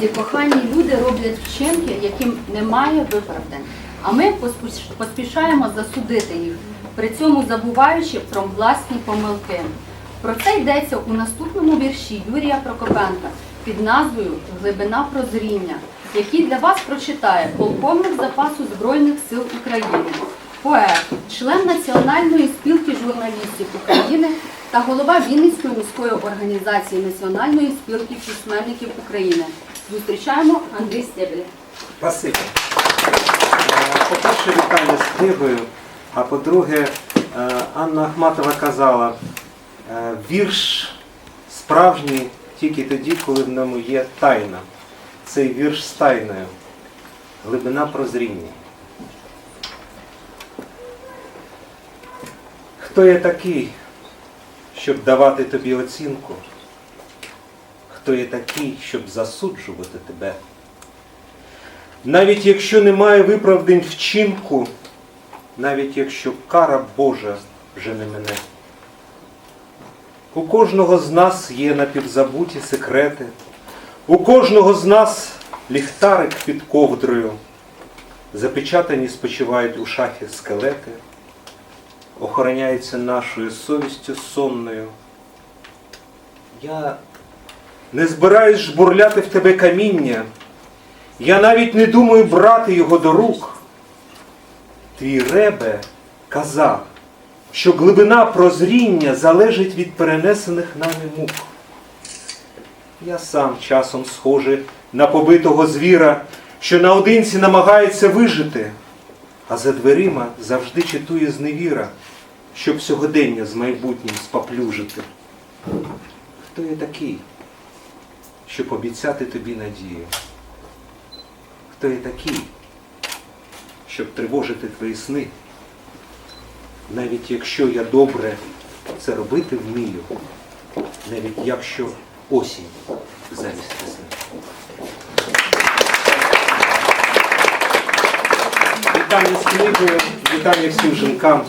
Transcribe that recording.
Іноді кохані люди роблять вчинки, яким немає виправдань. А ми поспішаємо засудити їх, при цьому забуваючи про власні помилки. Про це йдеться у наступному вірші Юрія Прокопенка під назвою Глибина прозріння, який для вас прочитає полковник запасу Збройних сил України, поет, член Національної спілки журналістів України та голова Вінницької міської організації Національної спілки письменників України. Зустрічаємо Андрій Стебель. Спасибо. Е, По-перше, вітання з книгою. А по-друге, е, Анна Ахматова казала, е, вірш справжній тільки тоді, коли в ньому є тайна. Цей вірш з тайною. Глибина прозріння. Хто я такий, щоб давати тобі оцінку? Хто я такий, щоб засуджувати тебе? Навіть якщо немає виправдань вчинку, навіть якщо кара Божа вже не мене. У кожного з нас є напівзабуті секрети, у кожного з нас ліхтарик під ковдрою, запечатані спочивають у шафі скелети, охороняються нашою совістю сонною. Я не збираюсь жбурляти в тебе каміння. Я навіть не думаю брати його до рук. Твій ребе казав, що глибина прозріння залежить від перенесених нами мук. Я сам часом схожий на побитого звіра, що наодинці намагається вижити, а за дверима завжди читує зневіра, щоб сьогодення з майбутнім споплюжити. Хто я такий, щоб обіцяти тобі надію? Хто я такий, щоб тривожити твої сни, навіть якщо я добре це робити вмію, навіть якщо осінь замість весни. Вітання з книгою, вітання всім жінкам.